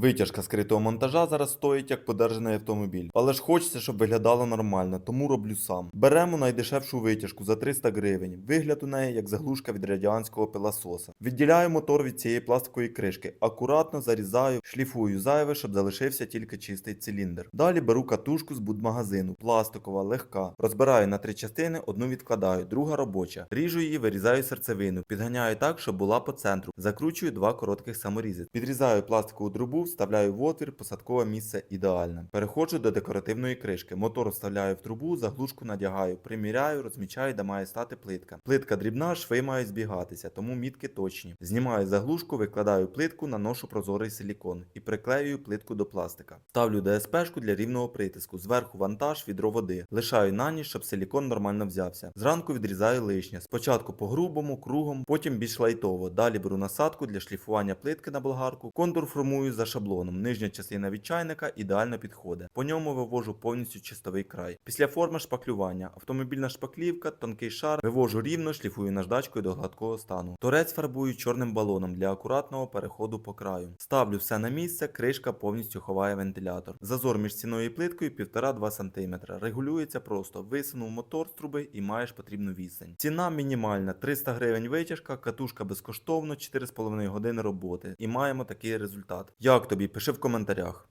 Витяжка скритого монтажа зараз стоїть як подержаний автомобіль, але ж хочеться, щоб виглядало нормально, тому роблю сам. Беремо найдешевшу витяжку за 300 гривень. Вигляд у неї як заглушка від радіанського пилососа. Відділяю мотор від цієї пластикової кришки, акуратно зарізаю, шліфую зайве, щоб залишився тільки чистий циліндр. Далі беру катушку з будмагазину, пластикова, легка. Розбираю на три частини, одну відкладаю, друга робоча. Ріжу її, вирізаю серцевину, підганяю так, щоб була по центру. Закручую два коротких саморізи. Підрізаю пластикову трубу, вставляю в отвір, посадкове місце ідеальне. Переходжу до декоративної кришки. Мотор вставляю в трубу, заглушку надягаю, приміряю, розмічаю, де має стати плитка. Плитка дрібна, шви мають збігатися, тому мітки точні. Знімаю заглушку, викладаю плитку, наношу прозорий силікон і приклеюю плитку до пластика. Ставлю ДСПшку для рівного притиску. Зверху вантаж, відро води. Лишаю на ніч, щоб силікон нормально взявся. Зранку відрізаю лишнє. Спочатку по грубому, кругом, потім більш лайтово. Далі беру насадку для шліфування плитки на болгарку. Контур формую за шаблоном. Нижня частина від чайника ідеально підходить. По ньому вивожу повністю чистовий край. Після форми шпаклювання, автомобільна шпаклівка, тонкий шар, вивожу рівно, шліфую наждачкою до гладкого стану. Торець фарбую чорним балоном для акуратного переходу по краю. Ставлю все на місце, кришка повністю ховає вентилятор. Зазор між стіною і плиткою 1,5-2 см. Регулюється просто. Висунув мотор з труби і маєш потрібну відстань. Ціна мінімальна 300 гривень витяжка, катушка безкоштовно, 4,5 години роботи. І маємо такий результат. Як тобі? Пиши в коментарях.